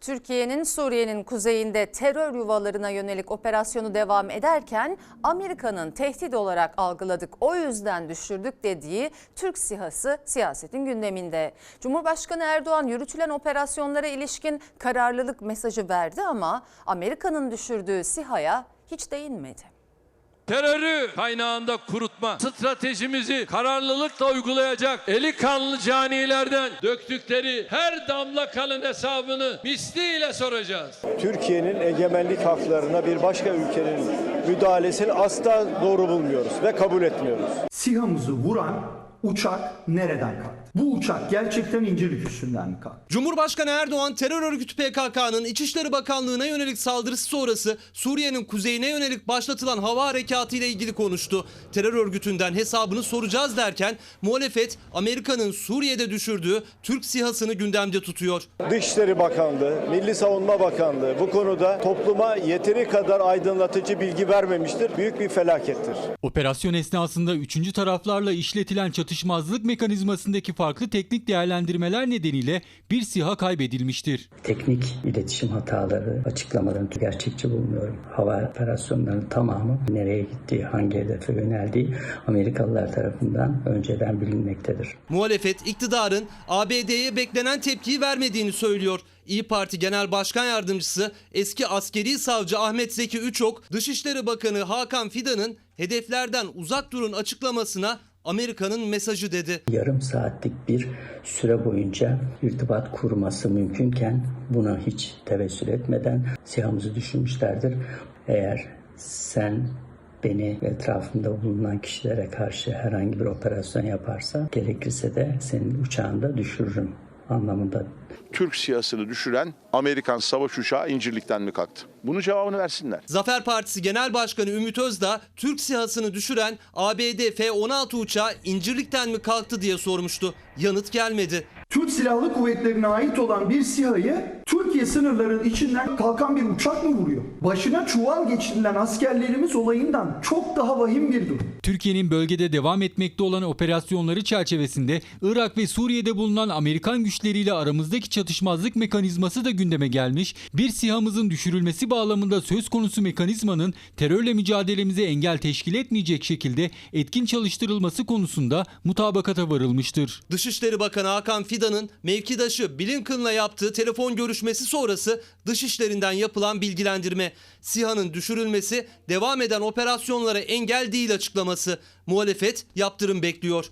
Türkiye'nin Suriye'nin kuzeyinde terör yuvalarına yönelik operasyonu devam ederken Amerika'nın tehdit olarak algıladık o yüzden düşürdük dediği Türk SİHA'sı siyasetin gündeminde. Cumhurbaşkanı Erdoğan yürütülen operasyonlara ilişkin kararlılık mesajı verdi ama Amerika'nın düşürdüğü SİHA'ya hiç değinmedi. Terörü kaynağında kurutma stratejimizi kararlılıkla uygulayacak eli kanlı canilerden döktükleri her damla kanın hesabını misliyle soracağız. Türkiye'nin egemenlik haklarına bir başka ülkenin müdahalesini asla doğru bulmuyoruz ve kabul etmiyoruz. SİHA'mızı vuran uçak nereden kalktı? Bu uçak gerçekten İncirlik üstünden mi kalktı? Cumhurbaşkanı Erdoğan terör örgütü PKK'nın İçişleri Bakanlığı'na yönelik saldırısı sonrası Suriye'nin kuzeyine yönelik başlatılan hava harekatı ile ilgili konuştu. Terör örgütünden hesabını soracağız derken muhalefet Amerika'nın Suriye'de düşürdüğü Türk SİHA'sını gündemde tutuyor. Dışişleri Bakanlığı, Milli Savunma Bakanlığı bu konuda topluma yeteri kadar aydınlatıcı bilgi vermemiştir. Büyük bir felakettir. Operasyon esnasında üçüncü taraflarla işletilen çatışmazlık mekanizmasındaki farklı teknik değerlendirmeler nedeniyle bir SİHA kaybedilmiştir. teknik iletişim hataları, açıklamalarını gerçekçi bulmuyorum. Hava operasyonlarının tamamı nereye gittiği, hangi hedefe yöneldiği Amerikalılar tarafından önceden bilinmektedir. Muhalefet iktidarın ABD'ye beklenen tepkiyi vermediğini söylüyor. İyi Parti Genel Başkan Yardımcısı eski askeri savcı Ahmet Zeki Üçok, Dışişleri Bakanı Hakan Fidan'ın hedeflerden uzak durun açıklamasına Amerika'nın mesajı dedi. Yarım saatlik bir süre boyunca irtibat kurması mümkünken buna hiç tevessül etmeden SİHA'mızı düşürmüşlerdir. Eğer sen beni ve etrafımda bulunan kişilere karşı herhangi bir operasyon yaparsa gerekirse de senin uçağını da düşürürüm anlamında Türk siyasını düşüren Amerikan savaş uçağı İncirlik'ten mi kalktı? Bunun cevabını versinler. Zafer Partisi Genel Başkanı Ümit Özdağ, Türk SİHA'sını düşüren ABD F-16 uçağı İncirlik'ten mi kalktı diye sormuştu. Yanıt gelmedi. Türk Silahlı Kuvvetleri'ne ait olan bir SİHA'yı Türkiye sınırlarının içinden kalkan bir uçak mı vuruyor? Başına çuval geçirilen askerlerimiz olayından çok daha vahim bir durum. Türkiye'nin bölgede devam etmekte olan operasyonları çerçevesinde Irak ve Suriye'de bulunan Amerikan güçleriyle aramızdaki çatışmazlık mekanizması da gündeme gelmiş. Bir SİHA'mızın düşürülmesi bağlamında söz konusu mekanizmanın terörle mücadelemize engel teşkil etmeyecek şekilde etkin çalıştırılması konusunda mutabakata varılmıştır. Dışişleri Bakanı Hakan Fidan'ın mevkidaşı Blinken'la yaptığı telefon görüşmesi sonrası dışişlerinden yapılan bilgilendirme. SİHA'nın düşürülmesi devam eden operasyonlara engel değil açıklaması. Muhalefet yaptırım bekliyor.